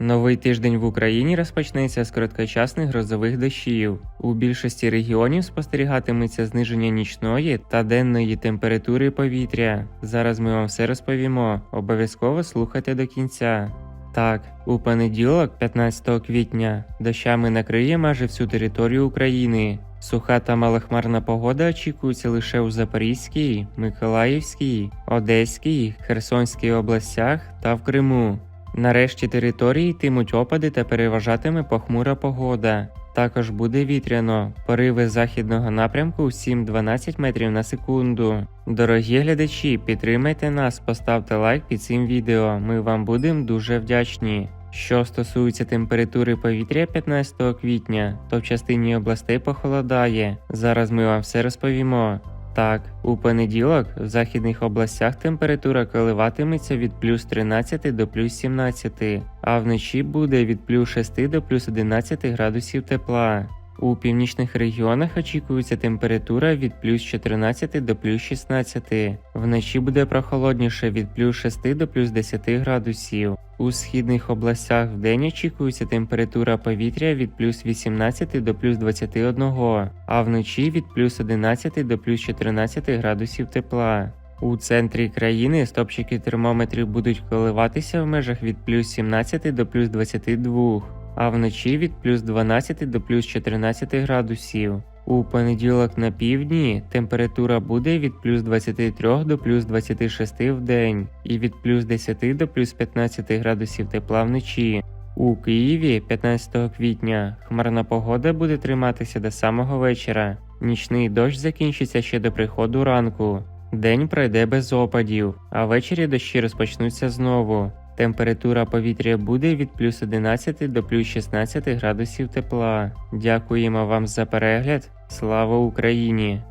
Новий тиждень в Україні розпочнеться з короткочасних грозових дощів. У більшості регіонів спостерігатиметься зниження нічної та денної температури повітря. Зараз ми вам все розповімо. Обов'язково слухайте до кінця. Так, у понеділок, 15 квітня, дощами накриє майже всю територію України. Суха та малохмарна погода очікується лише у Запорізькій, Миколаївській, Одеській, Херсонській областях та в Криму. Нарешті території йтимуть опади та переважатиме похмура погода. Також буде вітряно, пориви західного напрямку 7-12 метрів на секунду. Дорогі глядачі, підтримайте нас, поставте лайк під цим відео. Ми вам будемо дуже вдячні. Що стосується температури повітря 15 квітня, то в частині областей похолодає. Зараз ми вам все розповімо. Так, у понеділок в західних областях температура коливатиметься від плюс 13 до плюс 17, а вночі буде від плюс 6 до плюс 11 градусів тепла. У північних регіонах очікується температура від плюс 14 до плюс 16. Вночі буде прохолодніше від плюс 6 до плюс 10 градусів. У східних областях вдень очікується температура повітря від плюс 18 до плюс 21, а вночі від плюс 11 до плюс 14 градусів тепла. У центрі країни стопчики термометрів будуть коливатися в межах від плюс 17 до плюс 22, а вночі від плюс 12 до плюс 14 градусів. У понеділок на півдні температура буде від плюс 23 до плюс 26 в день і від плюс 10 до плюс 15 градусів тепла вночі. У Києві 15 квітня хмарна погода буде триматися до самого вечора. Нічний дощ закінчиться ще до приходу ранку. День пройде без опадів, а ввечері дощі розпочнуться знову. Температура повітря буде від плюс 11 до плюс 16 градусів тепла. Дякуємо вам за перегляд. Слава Україні!